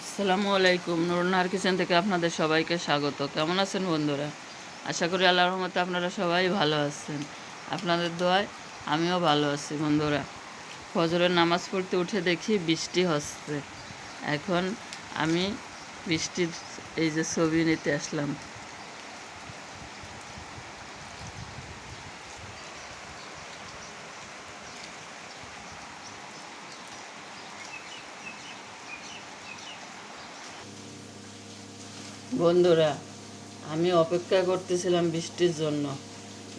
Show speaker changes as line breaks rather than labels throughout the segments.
আসসালামু আলাইকুম। নুরনার কিচেন থেকে আপনাদের সবাইকে স্বাগত। কেমন আছেন বন্ধুরা? আশা করি আল্লাহর রহমতে আপনারা সবাই ভালো আছেন। আপনাদের দোয়ায় আমিও ভালো আছি বন্ধুরা। ফজরের নামাজ পড়তে উঠে দেখি বৃষ্টি হচ্ছে। এখন আমি বৃষ্টির এই যে ছবি নিতে আসলাম। বন্ধুরা, আমি অপেক্ষা করতেছিলাম বৃষ্টির জন্য।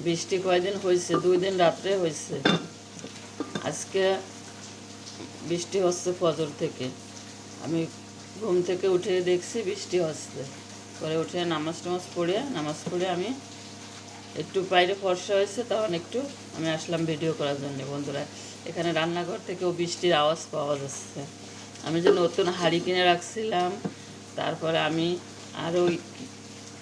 বৃষ্টি কয়দিন হয়েছে দুই দিন রাত্রে হয়েছে আজকে বৃষ্টি হচ্ছে ফজর থেকে। আমি ঘুম থেকে উঠে দেখছি বৃষ্টি হচ্ছে। পরে উঠে নামাজ টামাজ পড়ে, নামাজ পড়ে আমি একটু বাইরে ফর্সা হয়েছে, তখন একটু আমি আসলাম ভিডিও করার জন্য। বন্ধুরা, এখানে রান্নাঘর থেকেও বৃষ্টির আওয়াজ পাওয়া যাচ্ছে। আমি যে নতুন হাঁড়ি কিনে রাখছিলাম, তারপরে আমি আর ওই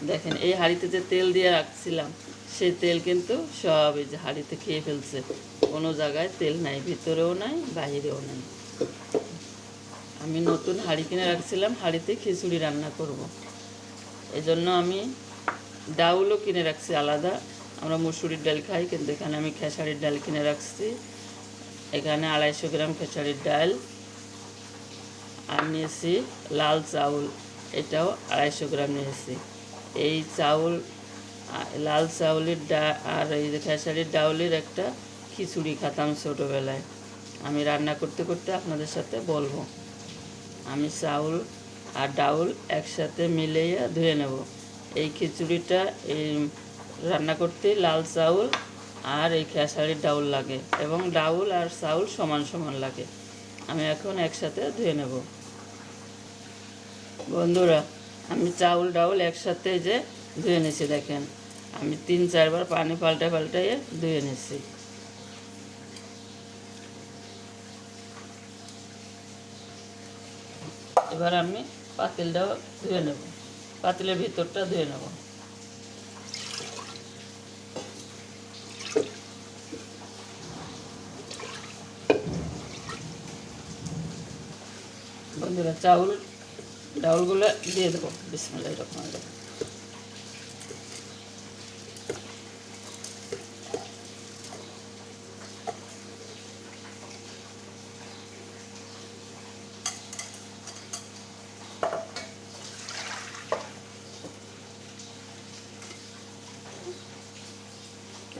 দেখেন, এই হাঁড়িতে যে তেল দিয়ে রাখছিলাম, সেই তেল কিন্তু সব এই যে হাঁড়িতে খেয়ে ফেলছে। কোনো জায়গায় তেল নাই, ভিতরেও নাই, বাইরেও নাই। আমি নতুন হাঁড়ি কিনে রাখছিলাম, হাঁড়িতে খিচুড়ি রান্না করব। এই জন্য আমি ডাউলও কিনে রাখছি আলাদা। আমরা মুসুরির ডাল খাই, কিন্তু এখানে আমি খেসারির ডাল কিনে রাখছি। এখানে আড়াইশো গ্রাম খেসারির ডাল। আর নিয়েছি লাল চাউল। এটাও আড়াইশো গ্রাম নিয়েছি। এই চাউল লাল চাউলের ডা, আর এই যে খেসারির ডাউলের একটা খিচুড়ি খাতাম ছোটোবেলায়। আমি রান্না করতে করতে আপনাদের সাথে বলব। আমি চাউল আর ডাউল একসাথে মিলিয়ে ধুয়ে নেব। এই খিচুড়িটা, এই রান্না করতে লাল চাউল আর এই খেসারির ডাউল লাগে এবং ডাউল আর চাউল সমান সমান লাগে। আমি এখন একসাথে ধুয়ে নেব। বন্ধুরা, আমি চাউল ডাউল একসাথে যে ধুয়ে নিয়েছি দেখেন। আমি তিন, চারবার পানি পাল্টে পাল্টাইয়ে ধুয়ে নিয়েছি এবার আমি পাতিলটাও ধুয়ে নেব। পাতিলের ভিতরটা ধুয়ে নেব। বন্ধুরা, চাউল ডাউলগুলো দিয়ে দেবো বিসমিল্লাহ রহিম।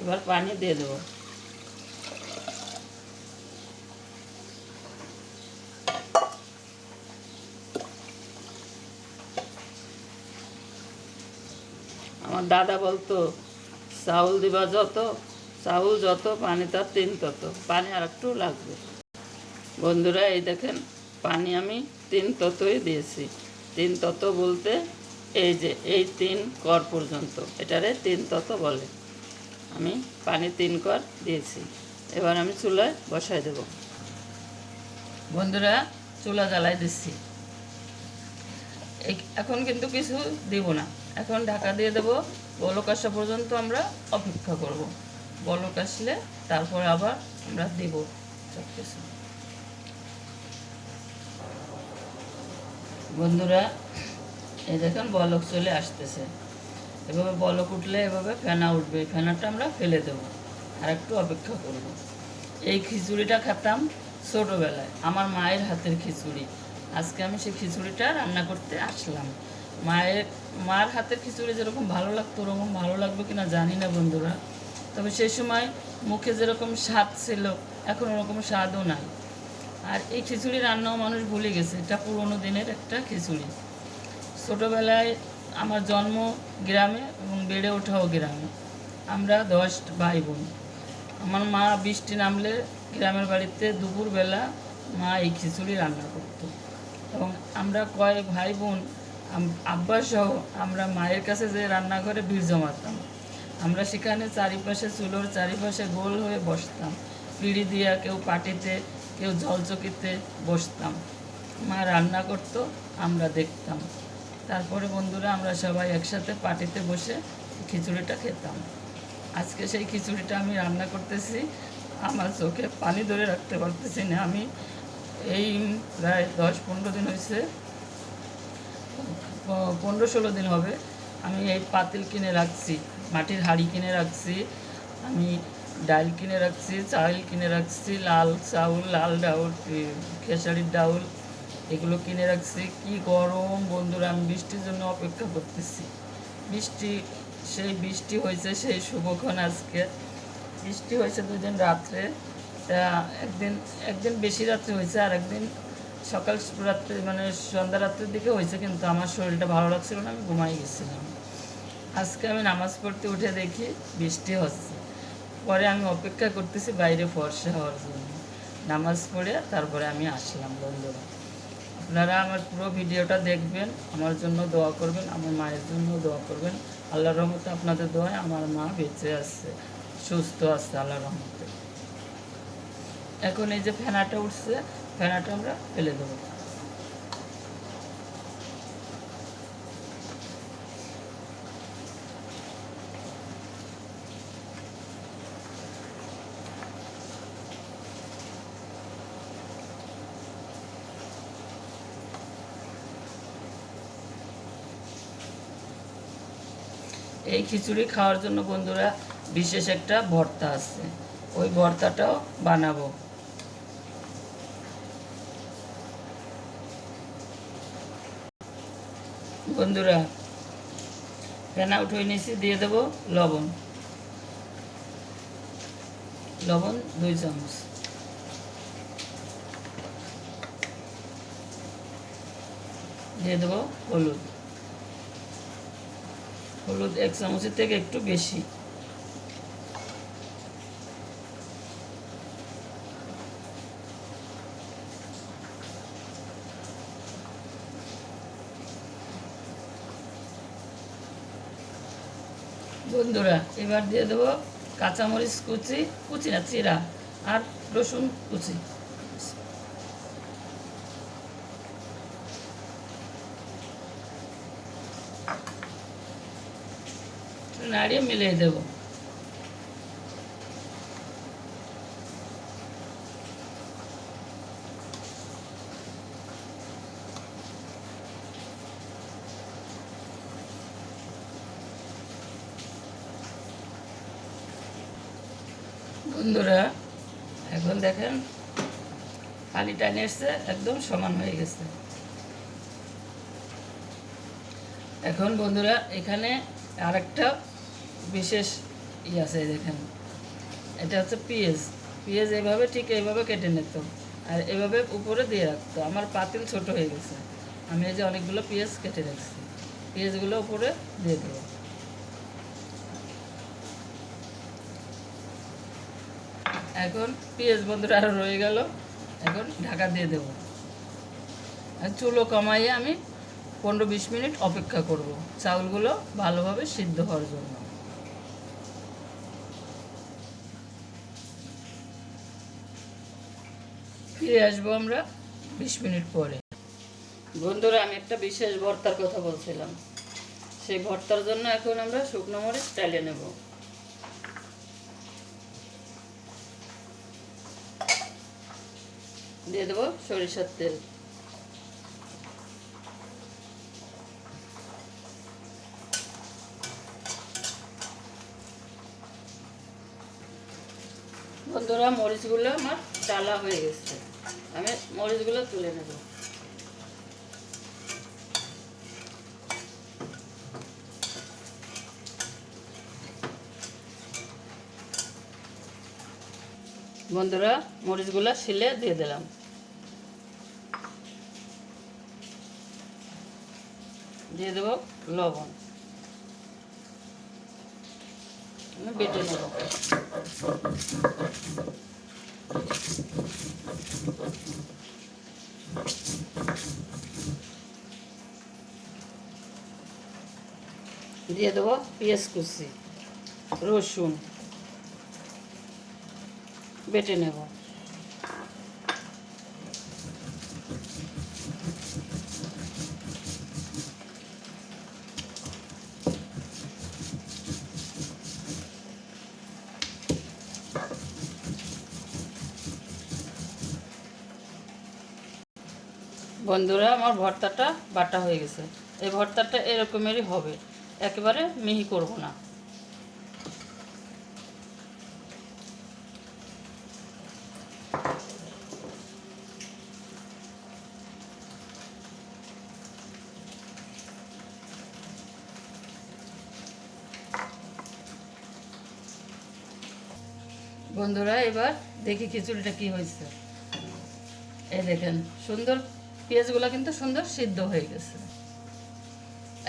এবার পানি দিয়ে দেবো আমার দাদা বলতো, চাউল দিবা যত, চাউল যত, পানি তার তিন তত, পানি আর একটু লাগবে। বন্ধুরা, এই দেখেন, পানি আমি তিন ততই দিয়েছি। তিন তত বলতে এই যে, এই তিন কর পর্যন্ত, এটারে তিন তত বলে। আমি পানি তিন কর দিয়েছি। এবার আমি চুলায় বসাই দেব। বন্ধুরা, চুলা জ্বালাই দিচ্ছি। এখন কিন্তু কিছু দিব না। এখন ঢাকা দিয়ে দেব বলক আসা পর্যন্ত আমরা অপেক্ষা করব। বলক আসলে তারপরে আবার আমরা দিব সব কিছু বন্ধুরা, এই দেখেন বলক চলে আসতেছে। এভাবে বলক উঠলে এভাবে ফেনা উঠবে ফেনাটা আমরা ফেলে দেবো। আর একটু অপেক্ষা করব। এই খিচুড়িটা খেতাম ছোটোবেলায়, আমার মায়ের হাতের খিচুড়ি। আজকে আমি সেই খিচুড়িটা রান্না করতে আসলাম। মায়ের, মার হাতের খিচুড়ি যেরকম ভালো লাগতো, ওরকম ভালো লাগবে কিনা জানি না বন্ধুরা। তবে সেই সময় মুখে যেরকম স্বাদ ছিল, এখন ওরকম স্বাদও নাই। আর এই খিচুড়ি রান্নাও মানুষ ভুলে গেছে, এটা পুরোনো দিনের একটা খিচুড়ি। ছোটোবেলায় আমার জন্ম গ্রামে এবং বেড়ে ওঠাও গ্রামে। আমরা দশ ভাই বোন আমার মা বৃষ্টি নামলে গ্রামের বাড়িতে দুপুরবেলা মা এই খিচুড়ি রান্না করতো। এবং আমরা কয়েক ভাই বোন আম- আব্বা সহ আমরা মায়ের কাছে যে রান্নাঘরে ভিড় জমাতাম আমরা সেখানে চারিপাশে চুলোর চারিপাশে গোল হয়ে বসতাম। পিঁড়ি দিয়া কেউ পাটিতে, কেউ জলচকিতে বসতাম। মা রান্না করতো, আমরা দেখতাম। তারপরে বন্ধুরা আমরা সবাই একসাথে পাটিতে বসে খিচুড়িটা খেতাম। আজকে সেই খিচুড়িটা আমি রান্না করতেছি। আমার চোখে পানি ধরে রাখতে পারতেছি না আমি। এই প্রায় দশ পনেরো দিন হয়েছে
পনেরো ষোলো দিন হবে। আমি এই পাতিল কিনে রাখছি, মাটির হাঁড়ি কিনে রাখছি, আমি ডাল কিনে রাখছি চাল কিনে রাখছি, লাল চাউল, লাল ডাউল খেসারির ডাউল, এগুলো কিনে রাখছি। কি গরম বন্ধুরা, আমি বৃষ্টির জন্য অপেক্ষা করতেছি। বৃষ্টি, সেই বৃষ্টি হয়েছে, সেই শুভক্ষণ আজকে। বৃষ্টি হয়েছে দুদিন রাত্রে। একদিন একদিন বেশি রাত্রে হয়েছে, আর একদিন সকাল রাত্রে মানে সন্ধ্যা রাত্রের দিকে হয়েছে, কিন্তু আমার শরীরটা ভালো লাগছিল না, আমি ঘুমাই গেছিলাম। আজকে আমি নামাজ পড়তে উঠে দেখি বৃষ্টি হচ্ছে। পরে আমি অপেক্ষা করতেছি বাইরে ফর্সা হওয়ার জন্য। নামাজ পড়ে তারপরে আমি আসলাম বন্ধুরা। আপনারা আমার পুরো ভিডিওটা দেখবেন, আমার জন্য দোয়া করবেন, আমার মায়ের জন্য দোয়া করবেন। আল্লাহর রহমতে আপনাদের দোয়ায় আমার মা বেঁচে আছে, সুস্থ আছে আল্লাহর রহমতে। এখন এই যে ফেনাটা উঠছে ফেনাটা আমরা ফেলে দেবো। এই খিচুড়ি খাওয়ার জন্য বন্ধুরা বিশেষ একটা ভর্তা আছে। ওই ভর্তাটাও বানাবো। বন্ধুরা ফেনা উঠিয়ে নিয়েছি দিয়ে দেবো লবণ। লবণ দুই চামচ। দিয়ে দেবো হলুদ। হলুদ এক চামচের থেকে একটু বেশি। বন্ধুরা, এবার দিয়ে দেবো কাঁচামরিচ কুচি কুচি না, চিরা আর রসুন কুচি। নাড়িয়ে মিলিয়ে দেবো। বন্ধুরা, এখন দেখেন পানি টানি এসছে, একদম সমান হয়ে গেছে। এখন বন্ধুরা, এখানে আরেকটা বিশেষ ই আছে দেখেন। এটা হচ্ছে পেঁয়াজ পেঁয়াজ এইভাবে ঠিক এইভাবে কেটে নিত আর এভাবে উপরে দিয়ে রাখতো। আমার পাতিল ছোট হয়ে গেছে। আমি এই যে অনেকগুলো পেঁয়াজ কেটে রাখছি। পেঁয়াজগুলো উপরে দিয়ে দেবো। এখন পেঁয়াজ বন্ধুরা আরও রয়ে গেল। এখন ঢাকা দিয়ে দেবো। চুলো কমাইয়ে আমি পনেরো বিশ মিনিট অপেক্ষা করব। চাউলগুলো ভালোভাবে সিদ্ধ হওয়ার জন্য। ফিরে আসব আমরা বিশ মিনিট পরে। বন্ধুরা, আমি একটা বিশেষ ভর্তার কথা বলছিলাম। সেই ভর্তার জন্য এখন আমরা শুকনো মরিচ চালিয়ে নেব। দিয়ে দেবো সরিষার তেল। বন্ধুরা, মরিচগুলো আমার ডালা হয়ে গেছে। আমি মরিচগুলো তুলে নেব। বন্ধুরা, মরিচগুলো শিলে দিয়ে দিলাম। দিয়ে দেবো লবণ। বেটে নেব। দিয়ে দেবো পেঁয়াজ কুচি রসুন। বেটে নেব। বন্ধুরা, আমার ভর্তাটা বাটা হয়ে গেছে। এই ভর্তাটা এরকমেরই হবে। একেবারে মিহি করব না। বন্ধুরা, এবার দেখি খিচুড়িটা কি হয়েছে। এই দেখেন, সুন্দর পেঁয়াজগুলো কিন্তু সুন্দর সিদ্ধ হয়ে গেছে।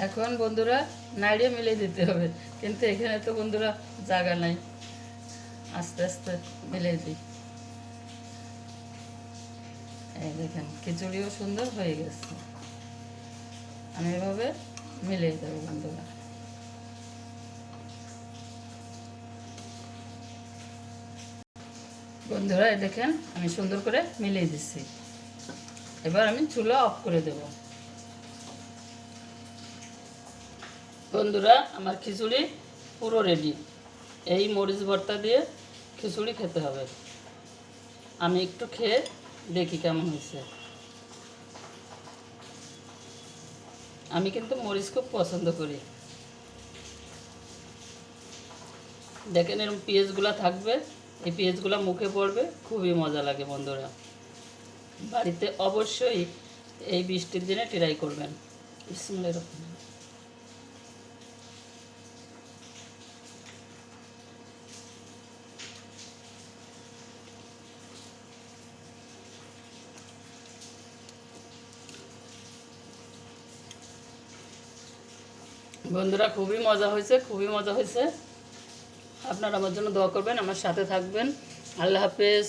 এখন বন্ধুরা নাড়িয়ে মিলে দিতে হবে, কিন্তু এখানে তো বন্ধুরা জায়গা নাই। আস্তে আস্তে মিলে দিই। এই দেখেন, খিচুড়িও সুন্দর হয়ে গেছে। আমি এভাবে মিলিয়ে দেবো বন্ধুরা। বন্ধুরা দেখেন, আমি সুন্দর করে মিলিয়ে দিচ্ছি। এবার আমি চুলা অফ করে দেব। বন্ধুরা, আমার খিচুড়ি পুরো রেডি এই মরিচ ভর্তা দিয়ে খিচুড়ি খেতে হবে। আমি একটু খেয়ে দেখি কেমন হয়েছে। আমি কিন্তু মরিচ খুব পছন্দ করি। দেখেন এরকম পেঁয়াজগুলো থাকবে, এই পেঁয়াজগুলো মুখে পড়বে, খুবই মজা লাগে বন্ধুরা। বাড়িতে অবশ্যই এই বৃষ্টির দিনে ট্রাই করবেন। বন্ধুরা, খুবই মজা হয়েছে, খুবই মজা হয়েছে। আপনারা আমার জন্য দোয়া করবেন, আমার সাথে থাকবেন। আল্লাহ হাফেজ।